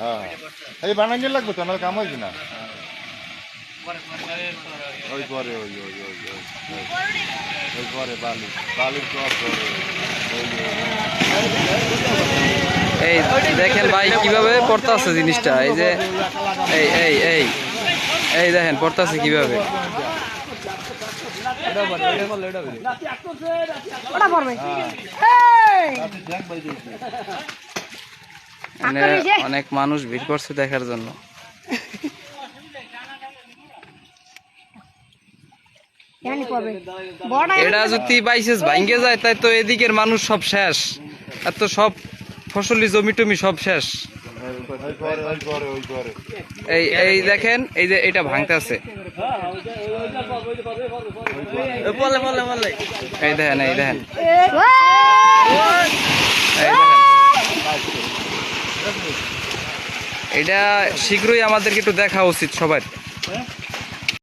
হ্যাঁ। এই বানাঙ্গে লাগবে তো? নাহলে কাম হয়েছে না? ওই পরে ওই ওই ওই ওই ওই। পরে বালি। বালির সব পরে ওই ওই। এই দেখেন ভাই কীভাবে পড়তাছে জিনিসটা। এই যে এই এই এই এই দেখেন পড়তাছে কীভাবে। ওটা! মানে অনেক মানুষ ভিড় করছে দেখার জন্য। এটা যদি বাইসেস ভাঙ্গে যায় তাই তো এদিকের মানুষ সব শেষ। আর তো সব ফসলি জমি টমি সব শেষ। এই এই দেখেন এই যে এটা ভাঙতেছে এই দেখেন এই দেখেন এই দেখেন এটা শীঘ্রই আমাদেরকে একটু দেখা উচিত সবার।